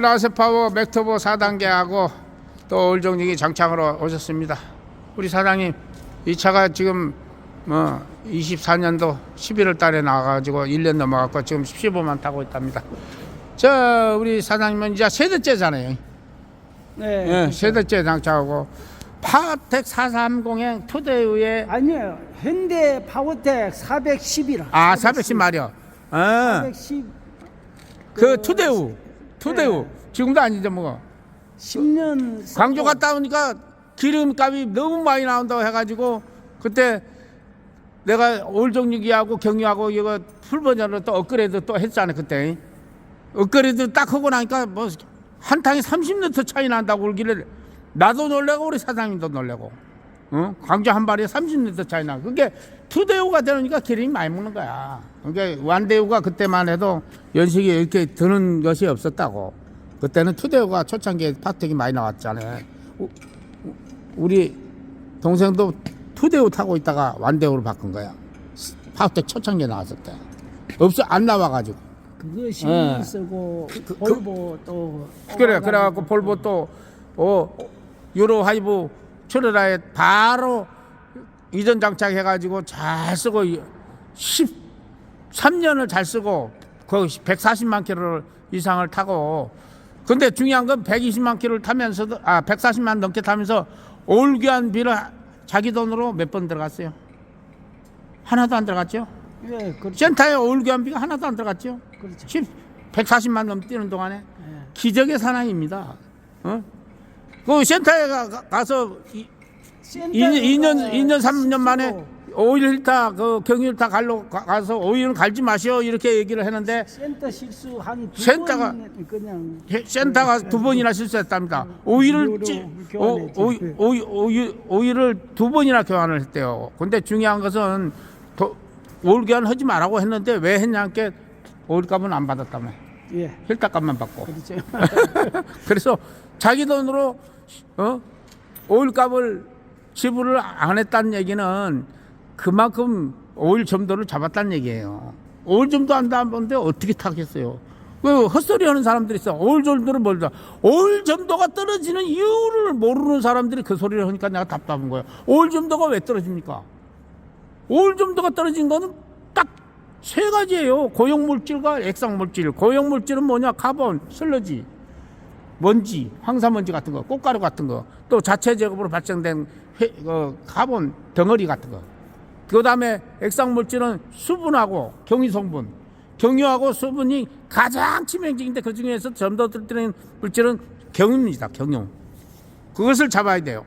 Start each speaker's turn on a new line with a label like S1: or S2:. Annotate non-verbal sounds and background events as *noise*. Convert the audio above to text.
S1: 라세파워 맥터보 4단계하고 또 올정직이 장착으로 오셨습니다. 우리 사장님 이 차가 지금 뭐 24년도 11월 달에 나와가지고 1년 넘어갔고 지금 15만 타고 있답니다. 저 우리 사장님은 이제 세 대째잖아요.
S2: 네.
S1: 예, 세 대째 장착하고 파텍 430에 투데이에
S2: 아니에요. 현대 파워텍 411.
S1: 아 410 말이요. 아,
S2: 410.
S1: 그 투데우 투데우 지금도 아니죠 뭐.
S2: 10년.
S1: 광주 갔다 오니까 기름값이 너무 많이 나온다고 해가지고 그때 내가 올정육이하고 경유하고 이거 풀버전으로 또 업그레이드 또 했잖아요 그때 업그레이드 딱 하고 나니까 뭐 한 탕에 30리터 차이 난다고 그러길래 나도 놀래고 우리 사장님도 놀래고 어? 광주 한 발에 30리터 차이 나. 그게 투대우가 되니까 기름이 많이 먹는 거야. 그게 완대우가 그때만 해도 연식이 이렇게 드는 것이 없었다고. 그때는 투대우가 초창기에 파텍이 많이 나왔잖아요 우- 우리 동생도 투대우 타고 있다가 완대우로 바꾼 거야. 파텍 초창기에 나왔을 때. 없어 안 나와가지고.
S2: 그것이
S1: 예.
S2: 쓰고
S1: 그-
S2: 볼보 또.
S1: 그래 그래갖고 볼보 또 어, 유로 하이브 출혈라에 바로 이전 장착해가지고 잘 쓰고 13년을 잘 쓰고 거의 140만 킬로 이상을 타고 근데 중요한 건 120만 킬로를 타면서도 아 140만 넘게 타면서 올귀한 비를 자기 돈으로 몇 번 들어갔어요 하나도 안 들어갔죠
S2: 예, 그렇죠.
S1: 센터에 올귀한 비가 하나도 안 들어갔죠
S2: 그렇죠.
S1: 10, 140만 넘 뛰는 동안에
S2: 예.
S1: 기적의 사나이입니다. 어? 그 센터에 가, 가서 이,
S2: 센터에가
S1: 2년 2년 3년 만에 오일 일타 그 경유일타 갈로 가- 가서 오일은 갈지 마시오 이렇게 얘기를 했는데
S2: 센터 실수 한두
S1: 센터가-
S2: 번 그냥
S1: 해- 센터가 두 번이나 실수했답니다. 오일을
S2: 무료로
S1: 찌- 오. 오, 오, 오일, 오일을 두 번이나 교환을 했대요. 근데 중요한 것은 도, 오일 교환 하지 말라고 했는데 왜 했냐께 오일값은 안 받았다며.
S2: 예.
S1: 힐타값만 받고.
S2: 그렇죠. *laughs*
S1: 그래서 자기 돈으로 어? 오일값을 지불을 안 했다는 얘기는 그만큼 오일 점도를 잡았다는 얘기예요. 오일 점도 안 잡았는데 어떻게 타겠어요? 그 헛소리 하는 사람들이 있어. 오일 점도를 모르다. 오일 점도가 떨어지는 이유를 모르는 사람들이 그 소리를 하니까 내가 답답한 거예요. 오일 점도가 왜 떨어집니까? 오일 점도가 떨어진 거는 딱 세 가지예요. 고용물질과 액상물질. 고용물질은 뭐냐? 카본, 슬러지, 먼지, 황사먼지 같은 거, 꽃가루 같은 거, 또 자체 작업으로 발생된 회, 그 카본 덩어리 같은 거. 그 다음에 액상물질은 수분하고 경유성분. 경유하고 수분이 가장 치명적인데 그 중에서 점도 들뜨는 물질은 경유입니다. 경유. 그것을 잡아야 돼요.